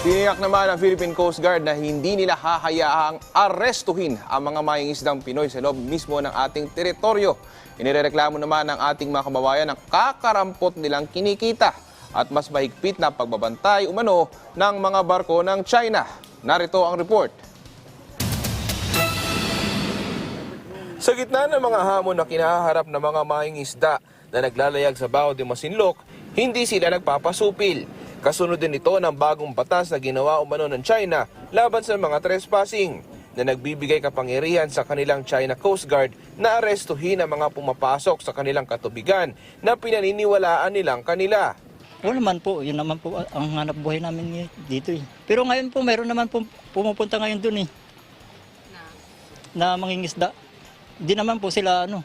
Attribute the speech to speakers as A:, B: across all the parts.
A: Tiniyak naman ng Philippine Coast Guard na hindi nila hahayaang arestuhin ang mga mangingisdang Pinoy sa loob mismo ng ating teritoryo. Inireklamo naman ng ating mga kababayan ang kakarampot nilang kinikita at mas mahigpit na pagbabantay umano ng mga barko ng China. Narito ang report. Sa gitna ng mga hamon na kinaharap ng mga mangingisda na naglalayag sa Bao de Masinloc, hindi sila nagpapasupil. Kasunod din ito ng bagong batas na ginawa umano ng China laban sa mga trespassing na nagbibigay kapangyarihan sa kanilang China Coast Guard na arestuhin ang mga pumapasok sa kanilang katubigan na pinaniniwalaan nilang kanila.
B: Oo naman po, yun naman po ang hanap buhay namin dito eh. Pero ngayon po, meron naman po pumupunta ngayon dun eh. Na mangingisda. Hindi naman po sila ano,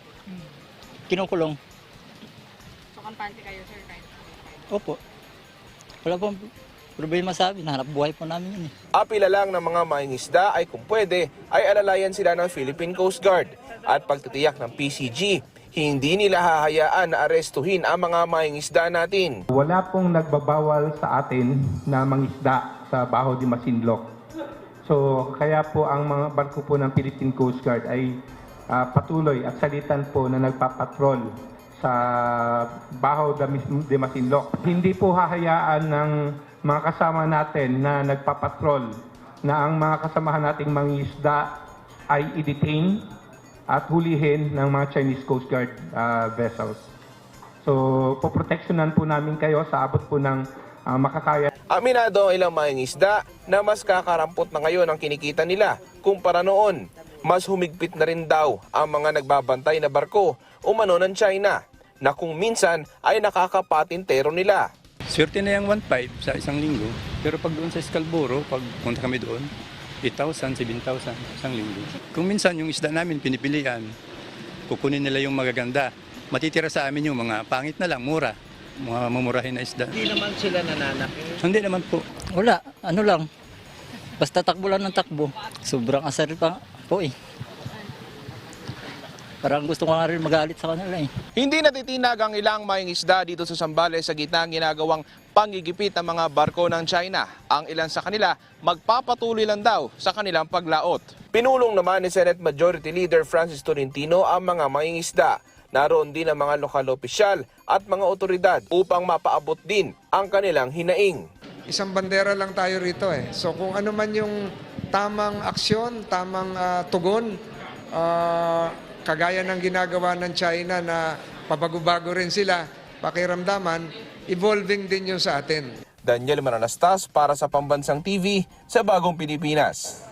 B: kinukulong.
C: So, kampante kayo, sir,
B: Opo. Wala pong problema sa amin, hanap buhay po namin yun eh.
A: Apila lang ng mga mangingisda ay kung pwede ay alalayan sila ng Philippine Coast Guard at pagtitiyak ng PCG. Hindi nila hahayaan na arestuhin ang mga mangingisda natin.
D: Wala pong nagbabawal sa atin na mangisda sa Baho de Masinloc. So, kaya po ang mga barko po ng Philippine Coast Guard ay ah, patuloy at salitan po na nagpapatrol sa Baho de Masinloc. Hindi po hahayaan ng mga kasama natin na nagpapatrol na ang mga kasamahan nating mangisda ay i-detain at hulihin ng mga Chinese Coast Guard ah, vessels. So, poproteksyonan po namin kayo sa abot po ng ah, makakaya
A: Aminado ang ilang mangingisda na mas kakarampot na ngayon ang kinikita nila kumpara noon. Mas humigpit na rin daw ang mga nagbabantay na barko umano ng China na kung minsan ay nakakapatintero nila.
E: Swerte na yung 1.5 sa isang linggo. Pero pag doon sa Scalboro, pag punta kami doon, 8,000, 7,000 isang linggo. Kung minsan yung isda namin pinipilian, kukunin nila yung magaganda. Matitira sa amin yung mga pangit na lang, mura. Mga mamurahin na isda.
F: Hindi naman sila nananakit.
E: Hindi naman po.
B: Wala, ano lang. Basta takbo lang ng takbo. Sobrang asar pa po eh. Parang gusto ko nga rin magalit sa kanila eh.
A: Hindi natitinag ang ilang mangingisda dito sa Sambales sa gitna ng ginagawang panggigipit ng mga barko ng China. Ang ilan sa kanila magpapatuloy lang daw sa kanilang paglaot. Pinulong naman ni Senate Majority Leader Francis Tolentino ang mga mangingisda. Naroon din ang mga lokal opisyal at mga otoridad upang mapaabot din ang kanilang hinaing.
G: isang bandera lang tayo rito eh. So kung ano man yung tamang aksyon, tamang ah, tugon, ah, kagaya ng ginagawa ng China na pabago-bago rin sila, pakiramdaman, evolving din yung sa atin.
A: Daniel Mananastas para sa Pambansang TV sa Bagong Pilipinas.